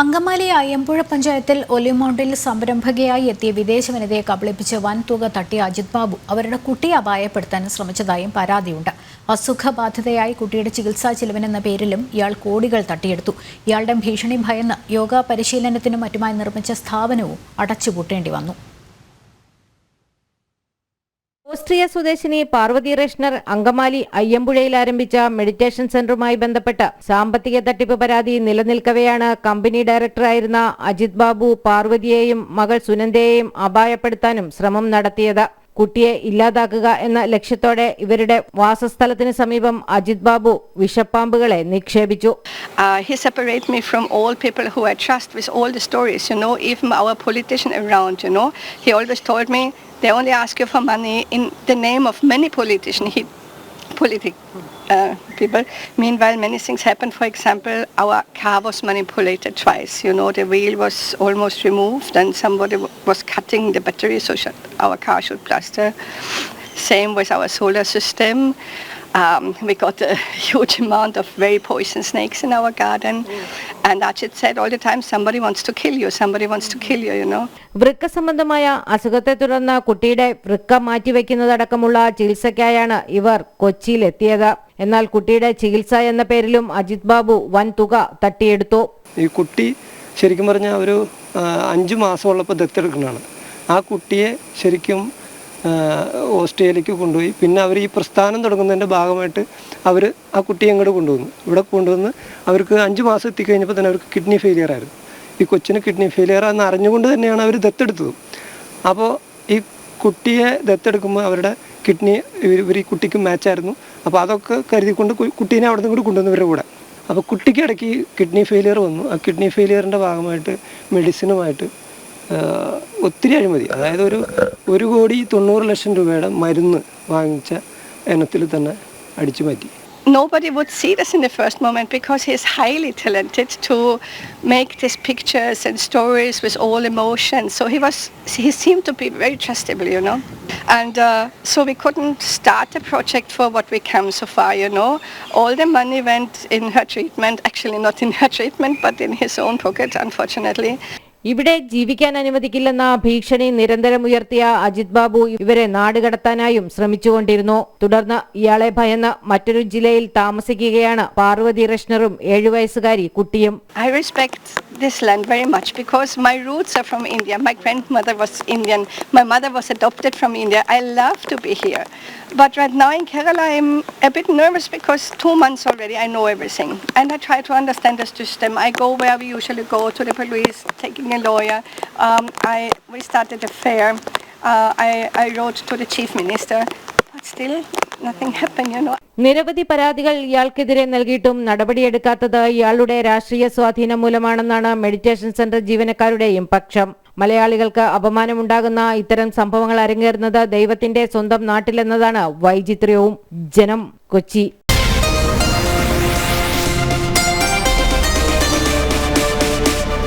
അങ്കമാലി അയ്യമ്പുഴ പഞ്ചായത്തിൽ ഒലിമൗണ്ടിൽ സംരംഭകയായി എത്തിയ വിദേശ വനിതയെ കബളിപ്പിച്ച് വൻ തുക തട്ടിയ അജിത് ബാബു അവരുടെ കുട്ടിയെ അപായപ്പെടുത്താൻ ശ്രമിച്ചതായും പരാതിയുണ്ട്. അസുഖബാധിതയായി കുട്ടിയുടെ ചികിത്സാ ചിലവിനെന്ന പേരിലും ഇയാൾ കോടികൾ തട്ടിയെടുത്തു. ഇയാളുടെ ഭീഷണി ഭയന്ന് യോഗ പരിശീലനത്തിനും മറ്റുമായി നിർമ്മിച്ച സ്ഥാപനവും അടച്ചുപൂട്ടേണ്ടി വന്നു. ഓസ്ട്രിയ സ്വദേശിനി പാർവതി റേഷ്ണർ അങ്കമാലി അയ്യമ്പുഴയിൽ ആരംഭിച്ച മെഡിറ്റേഷൻ സെന്ററുമായി ബന്ധപ്പെട്ട് സാമ്പത്തിക തട്ടിപ്പ് പരാതി നിലനിൽക്കവെയാണ് കമ്പനി ഡയറക്ടറായിരുന്ന അജിത് ബാബു പാർവതിയെയും മകൾ സുനന്ദയെയും അപായപ്പെടുത്താനും ശ്രമം നടത്തിയത്. കുട്ടിയെ ഇല്ലാതാക്കുക എന്ന ലക്ഷ്യത്തോടെ ഇവരുടെ വാസസ്ഥലത്തിന് സമീപം അജിത് ബാബു വിഷപ്പാമ്പുകളെ നിക്ഷേപിച്ചു he separate me from all. He money in the name of many politicians. He politic uh, people. Meanwhile, many things happened. For example, our car was manipulated twice. You know, the wheel was almost removed, and somebody was cutting the battery so our car should plaster. Same with our solar system. Um, we got a huge amount of very poison snakes in our garden. And Ajit said all the time, somebody wants to kill you, somebody wants to kill you, you know. വൃക്ക സംബന്ധമായ അസുഖത്തെ തുടർന്ന് കുട്ടിയുടെ വൃക്ക മാറ്റിവെക്കുന്നതടക്കമുള്ള ചികിത്സയ്ക്കായാണ് ഇവർ കൊച്ചിയിലെത്തിയത് എന്നാൽ കുട്ടിയുടെ ചികിത്സ എന്ന പേരിലും അജിത് ബാബു വൻ തുക തട്ടിയെടുത്തു ഈ കുട്ടി ശരിക്കും പറഞ്ഞാൽ ഒരു അഞ്ചു മാസമുള്ളപ്പോൾ ദത്തെടുക്കുന്നതാണ് ആ കുട്ടിയെ ശരിക്കും ഓസ്ട്രേലിയക്ക് കൊണ്ടുപോയി. പിന്നെ അവർ ഈ പ്രസ്ഥാനം തുടങ്ങുന്നതിന്റെ ഭാഗമായിട്ട് അവർ ആ കുട്ടിയെ അങ്ങോട്ട് കൊണ്ടുവന്നു. ഇവിടെ കൊണ്ടുവന്ന് അവർക്ക് അഞ്ച് മാസം എത്തിക്കഴിഞ്ഞപ്പോൾ തന്നെ അവർക്ക് കിഡ്നി ഫെയിലിയർ ആയിരുന്നു. ഈ കൊച്ചിന് കിഡ്നി ഫെയിലിയർ ആണെന്ന് അറിഞ്ഞുകൊണ്ട് തന്നെയാണ് അവർ ദത്തെടുത്തത്. അപ്പോൾ ഈ കുട്ടിയെ ദത്തെടുക്കുമ്പോൾ അവരുടെ കിഡ്നി ഇവർ ഈ കുട്ടിക്ക് മാച്ചായിരുന്നു അപ്പോൾ അതൊക്കെ കരുതിക്കൊണ്ട് കുട്ടീനെ അവിടെ നിന്ന് കൂടി കൊണ്ടുവന്നവരുടെ കൂടെ. അപ്പോൾ കുട്ടിക്ക് ഇടയ്ക്ക് കിഡ്നി ഫെയിലിയർ വന്നു. ആ കിഡ്നി ഫെയിലിയറിന്റെ ഭാഗമായിട്ട് മെഡിസിനുമായിട്ട് ഒത്തിരി അഴിമതി അതായത് ഒരു ഒരു കോടി തൊണ്ണൂറ് ലക്ഷം രൂപയുടെ മരുന്ന് വാങ്ങിച്ച ഇനത്തിൽ തന്നെ അടിച്ചു മാറ്റി Nobody would see this in the first moment because he's highly talented to make these pictures and stories with all emotion. So he was, he seemed to be very trustable, you know. And uh, so we couldn't start the project for what we came so far, you know. All the money went in her treatment, actually not in her treatment, but in his own pocket, unfortunately. ഇവിടെ ജീവിക്കാൻ അനുവദിക്കില്ലെന്ന ഭീഷണി നിരന്തരം ഉയർത്തിയ അജിത് ബാബു ഇവരെ നാടുകടത്താനായും ശ്രമിച്ചുകൊണ്ടിരുന്നു. തുടർന്ന് ഇയാളെ ഭയന്ന് മറ്റൊരു ജില്ലയിൽ താമസിക്കുകയാണ് പാർവതി റഷ്ണറും ഏഴു വയസ്സുകാരി കുട്ടിയും. I respect this land very much because my roots are from India my grandmother was Indian my mother was adopted from India I love to be here But right now in Kerala, I'm a bit nervous because two months already I know everything. And I try to understand the system. I go where we usually go to the police, taking a lawyer. Um, I, we started a fair. Uh, I, I wrote to the chief minister. നിരവധി പരാതികൾ ഇയാൾക്കെതിരെ നൽകിയിട്ടും നടപടിയെടുക്കാത്തത് ഇയാളുടെ രാഷ്ട്രീയ സ്വാധീനം മൂലമാണെന്നാണ് meditation centre ജീവനക്കാരുടെയും പക്ഷം. മലയാളികൾക്ക് അപമാനമുണ്ടാകുന്ന ഇത്തരം സംഭവങ്ങൾ അരങ്ങേറുന്നത് ദൈവത്തിന്റെ സ്വന്തം നാട്ടിലെന്നതാണ് വൈചിത്ര്യവും ജനം കൊച്ചി.